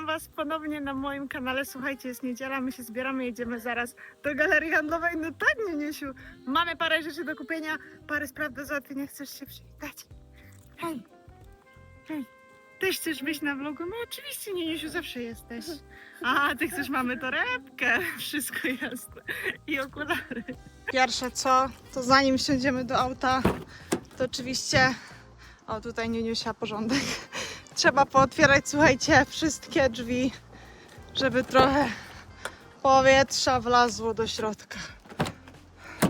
Witam Was ponownie na moim kanale. Słuchajcie, jest niedziela, my się zbieramy, jedziemy zaraz do galerii handlowej. No tak, Niuniesiu, mamy parę rzeczy do kupienia, parę spraw do załatwienia. Chcesz się przywitać? Hej, hej, też chcesz być na vlogu? No oczywiście, Niuniesiu, zawsze jesteś. A, ty chcesz mamy torebkę, wszystko jasne. I okulary. Pierwsze co, to zanim wsiądziemy do auta, to oczywiście, o tutaj Niuniusia porządek. Trzeba pootwierać, słuchajcie, wszystkie drzwi, żeby trochę powietrza wlazło do środka.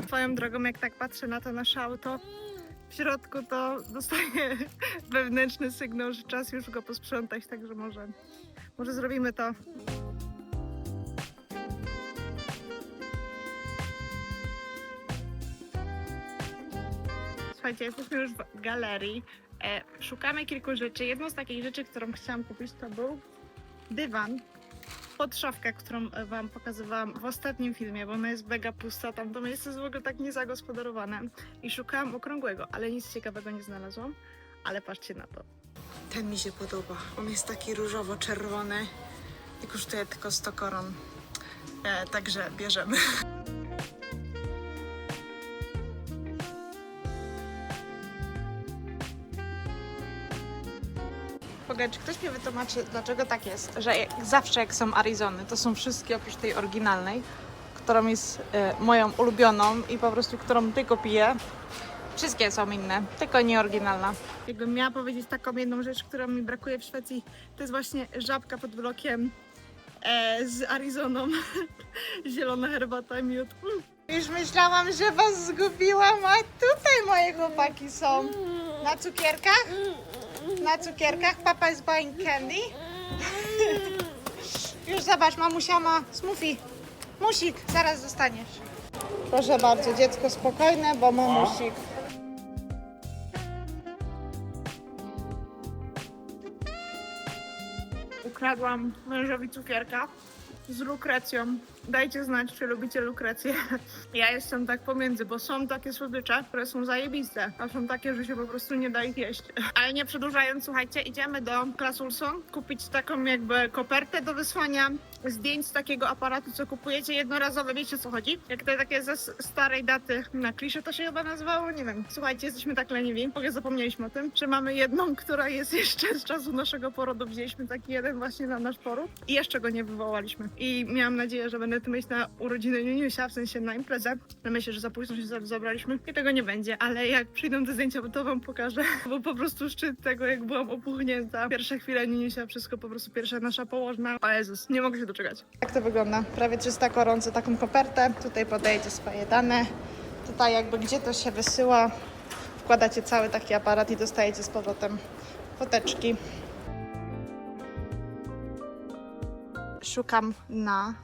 Swoją drogą, jak tak patrzę na to nasze auto, w środku to dostaję wewnętrzny sygnał, że czas już go posprzątać, także może, może zrobimy to. Słuchajcie, jesteśmy już w galerii. E, szukamy kilku rzeczy. Jedną z takich rzeczy, którą chciałam kupić, to był dywan pod szafkę, którą e, Wam pokazywałam w ostatnim filmie, bo ona jest mega pusta. Tam to miejsce jest w ogóle tak niezagospodarowane. I szukałam okrągłego, ale nic ciekawego nie znalazłam. Ale patrzcie na to. Ten mi się podoba. On jest taki różowo-czerwony i kosztuje tylko 100 koron. E, także bierzemy. Czy ktoś mi wytłumaczy, dlaczego tak jest, że jak, zawsze jak są Arizony, to są wszystkie oprócz tej oryginalnej, którą jest e, moją ulubioną i po prostu którą tylko piję. Wszystkie są inne, tylko nie oryginalna. Jakbym miała powiedzieć taką jedną rzecz, którą mi brakuje w Szwecji, to jest właśnie żabka pod blokiem e, z Arizoną. Zielona herbata i miód. Mm. Już myślałam, że was zgubiłam, a tutaj moje chłopaki są. Na cukierkach? Na cukierkach. Papa is buying candy. Już zobacz, mamusia ma smoothie. Musik, zaraz dostaniesz. Proszę bardzo, dziecko spokojne, bo ma musik. Ukradłam mężowi cukierka z lukrecją. Dajcie znać, czy lubicie lukrecję. Ja jestem tak pomiędzy, bo są takie słodycze, które są zajebiste, a są takie, że się po prostu nie da ich jeść. Ale nie przedłużając, słuchajcie, idziemy do Klasulson kupić taką jakby kopertę do wysłania zdjęć z takiego aparatu, co kupujecie jednorazowe, wiecie co chodzi? Jak te takie ze starej daty na klisze to się chyba nazywało, nie wiem. Słuchajcie, jesteśmy tak leniwi, ogóle zapomnieliśmy o tym, że mamy jedną, która jest jeszcze z czasu naszego porodu, wzięliśmy taki jeden właśnie na nasz poród i jeszcze go nie wywołaliśmy. I miałam nadzieję, że będę to mieć na urodziny Niuniusia, w sensie na imprezę. No myślę, że za późno się za- zabraliśmy i tego nie będzie, ale jak przyjdą te zdjęcia, to wam pokażę, bo po prostu szczyt tego, jak byłam opuchnięta. Pierwsza chwila Niuniusia, wszystko po prostu pierwsza nasza położna. O Jezus, nie mogę się doczekać. Jak to wygląda? Prawie 300 koron za taką kopertę. Tutaj podajecie swoje dane. Tutaj jakby gdzie to się wysyła, wkładacie cały taki aparat i dostajecie z powrotem foteczki. Szukam na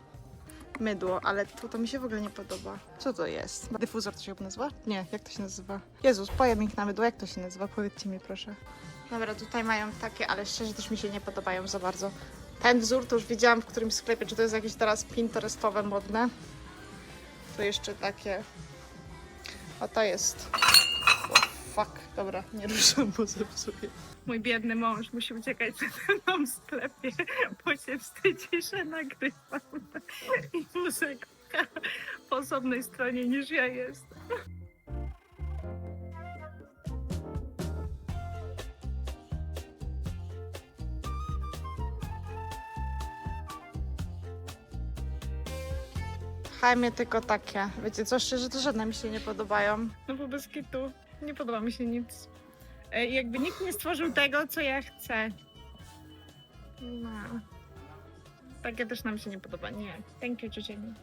mydło, ale to, to mi się w ogóle nie podoba. Co to jest? Dyfuzor to się nazywa? Nie, jak to się nazywa? Jezus, pojemnik na mydło, jak to się nazywa? Powiedzcie mi proszę. Dobra, tutaj mają takie, ale szczerze też mi się nie podobają za bardzo. Ten wzór to już widziałam w którymś sklepie, czy to jest jakieś teraz pinterestowe modne. To jeszcze takie... O, to jest... Fuck. Dobra, nie ruszam, bo zepsuję. Mój biedny mąż musi uciekać ze mną w sklepie, bo się wstydzi, że nagrywam. I muzyka po osobnej stronie niż ja jestem. Chajmie tylko takie. Wiecie co, szczerze to żadne mi się nie podobają. No bo bez kitu nie podoba mi się nic. E, Jakby nikt nie stworzył tego, co ja chcę. No. Takie też nam się nie podoba. Nie. Thank you, ciocieniu.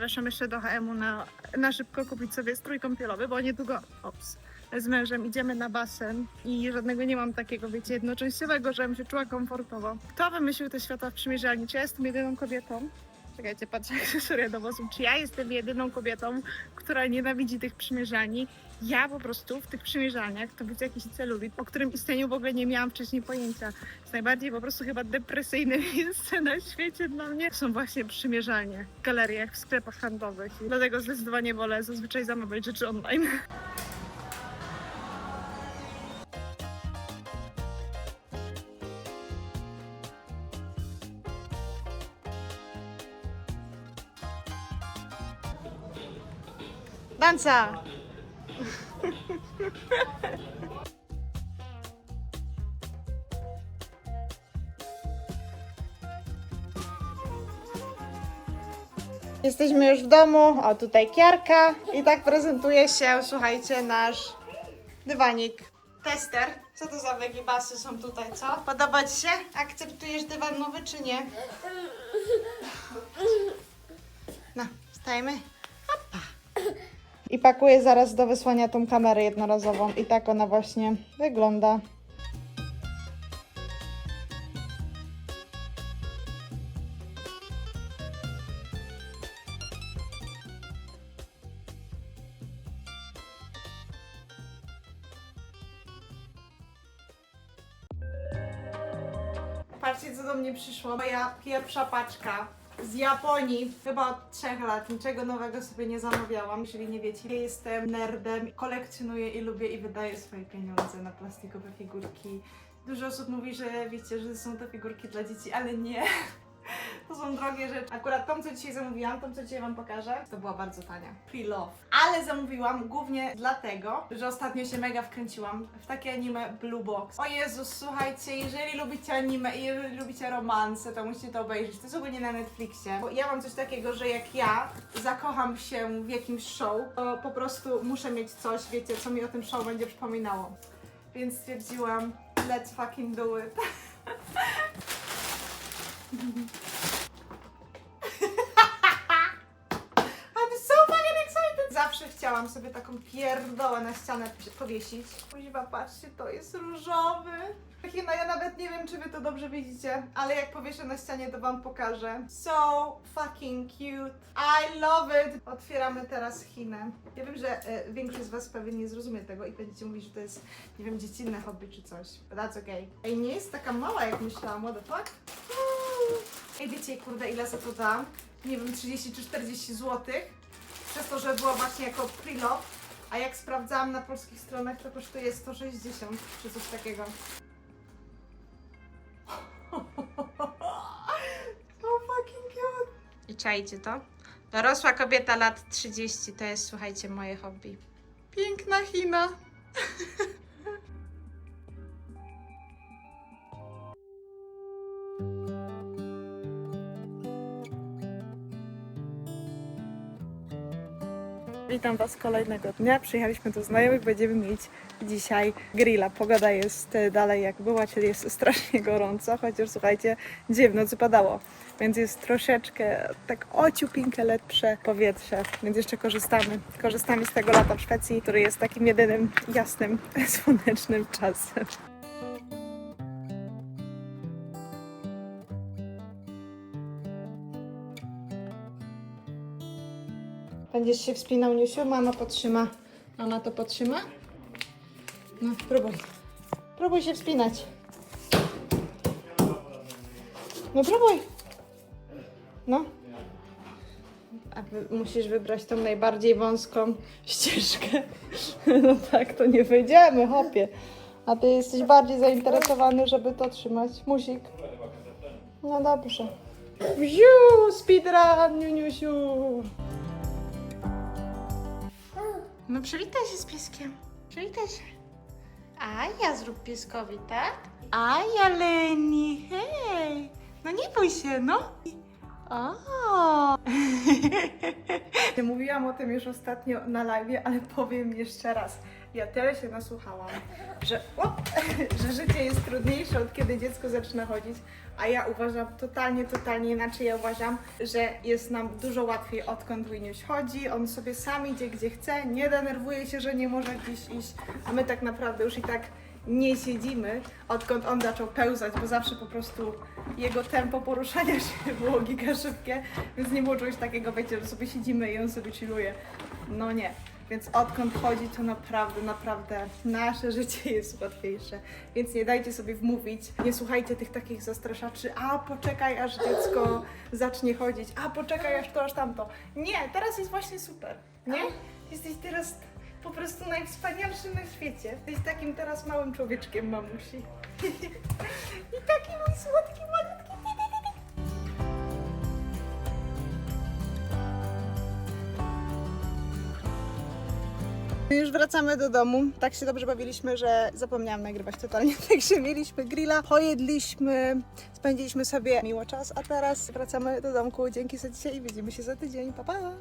Weszłam jeszcze do HM-u na, na szybko kupić sobie strój kąpielowy, bo niedługo ops, z mężem idziemy na basen i żadnego nie mam takiego, wiecie, jednoczęściowego, żebym się czuła komfortowo. Kto wymyślił te światła w przymierzalni? Czy ja jestem jedyną kobietą? Czekajcie, patrzę akcesoria do włosów. Czy ja jestem jedyną kobietą, która nienawidzi tych przymierzalni? Ja po prostu w tych przymierzalniach to był jakiś celulit, o którym istnieniu w ogóle nie miałam wcześniej pojęcia. Najbardziej po prostu chyba depresyjne miejsce na świecie dla mnie. Są właśnie przymierzalnie w galeriach, w sklepach handlowych. Dlatego zdecydowanie wolę zazwyczaj zamawiać rzeczy online. Danca! Jesteśmy już w domu, o tutaj Kiarka i tak prezentuje się, słuchajcie, nasz dywanik. Tester, co to za wygibasy są tutaj, co? Podoba Ci się? Akceptujesz dywan nowy czy nie? No, stajemy. I pakuję zaraz do wysłania tą kamerę jednorazową. I tak ona właśnie wygląda. Patrzcie, co do mnie przyszło. Moja pierwsza paczka z Japonii. Chyba od trzech lat. Niczego nowego sobie nie zamawiałam. Jeżeli nie wiecie, ja jestem nerdem. Kolekcjonuję i lubię i wydaję swoje pieniądze na plastikowe figurki. Dużo osób mówi, że wiecie, że są to figurki dla dzieci, ale nie. To są drogie rzeczy. Akurat tą, co dzisiaj zamówiłam, tą, co dzisiaj Wam pokażę, to była bardzo tania. Pre-love. Ale zamówiłam głównie dlatego, że ostatnio się mega wkręciłam w takie anime Blue Box. O Jezus, słuchajcie, jeżeli lubicie anime i jeżeli lubicie romanse, to musicie to obejrzeć. To jest ogólnie na Netflixie. Bo ja mam coś takiego, że jak ja zakocham się w jakimś show, to po prostu muszę mieć coś, wiecie, co mi o tym show będzie przypominało. Więc stwierdziłam, let's fucking do it. I'm so fucking excited! Zawsze chciałam sobie taką pierdołę na ścianę powiesić. Kuźwa, patrzcie, to jest różowy. China, ja nawet nie wiem, czy wy to dobrze widzicie, ale jak powieszę na ścianie, to wam pokażę. So fucking cute. I love it! Otwieramy teraz Chinę. Ja wiem, że e, większość z was pewnie nie zrozumie tego i będziecie mówić, że to jest, nie wiem, dziecinne hobby czy coś. But that's okay. Ej, nie jest taka mała, jak myślałam. What the fuck? Ej, wiecie, kurde, ile za to dam? Nie wiem, 30 czy 40 zł. Przez to, że była właśnie jako pre-love. A jak sprawdzałam na polskich stronach, to kosztuje 160 czy coś takiego. So fucking cute. I czajcie to? Dorosła kobieta lat 30 to jest, słuchajcie, moje hobby. Piękna China. Witam Was kolejnego dnia. Przyjechaliśmy do znajomych, będziemy mieć dzisiaj grilla. Pogoda jest e, dalej jak była, czyli jest strasznie gorąco, chociaż słuchajcie, dzisiaj w nocy padało, więc jest troszeczkę tak ociupinkę lepsze powietrze, więc jeszcze korzystamy. Korzystamy z tego lata w Szwecji, który jest takim jedynym jasnym, słonecznym czasem. Będziesz się wspinał, Niusiu? Mama potrzyma. Mama to potrzyma? No, próbuj. Próbuj się wspinać. No próbuj. No. A wy, musisz wybrać tą najbardziej wąską ścieżkę. No tak, to nie wyjdziemy, hopie. A ty jesteś bardziej zainteresowany, żeby to trzymać. Musik. No dobrze. Wziu, speedrun, Niuniusiu. No przywitaj się z pieskiem. Przywitaj się. A ja zrób pieskowi, tak? A ja Leni, hej. No nie bój się, no. O. Mówiłam o tym już ostatnio na live, ale powiem jeszcze raz. Ja tyle się nasłuchałam, że, o, że życie jest trudniejsze od kiedy dziecko zaczyna chodzić, a ja uważam totalnie, totalnie inaczej. Ja uważam, że jest nam dużo łatwiej odkąd Winiuś chodzi, on sobie sam idzie gdzie chce, nie denerwuje się, że nie może gdzieś iść, a my tak naprawdę już i tak nie siedzimy, odkąd on zaczął pełzać, bo zawsze po prostu jego tempo poruszania się było giga szybkie, więc nie było czegoś takiego, wiecie, że sobie siedzimy i on sobie chilluje. No nie. Więc odkąd chodzi, to naprawdę, naprawdę nasze życie jest łatwiejsze. Więc nie dajcie sobie wmówić, nie słuchajcie tych takich zastraszaczy, a poczekaj aż dziecko zacznie chodzić, a poczekaj aż to, aż tamto. Nie, teraz jest właśnie super, nie? Jesteś teraz po prostu najwspanialszym na świecie. Jesteś takim teraz małym człowieczkiem, mamusi. I taki mój słodki, malutki. Już wracamy do domu. Tak się dobrze bawiliśmy, że zapomniałam nagrywać totalnie. Także mieliśmy grilla, pojedliśmy, spędziliśmy sobie miło czas, a teraz wracamy do domku. Dzięki za dzisiaj i widzimy się za tydzień. Pa, pa!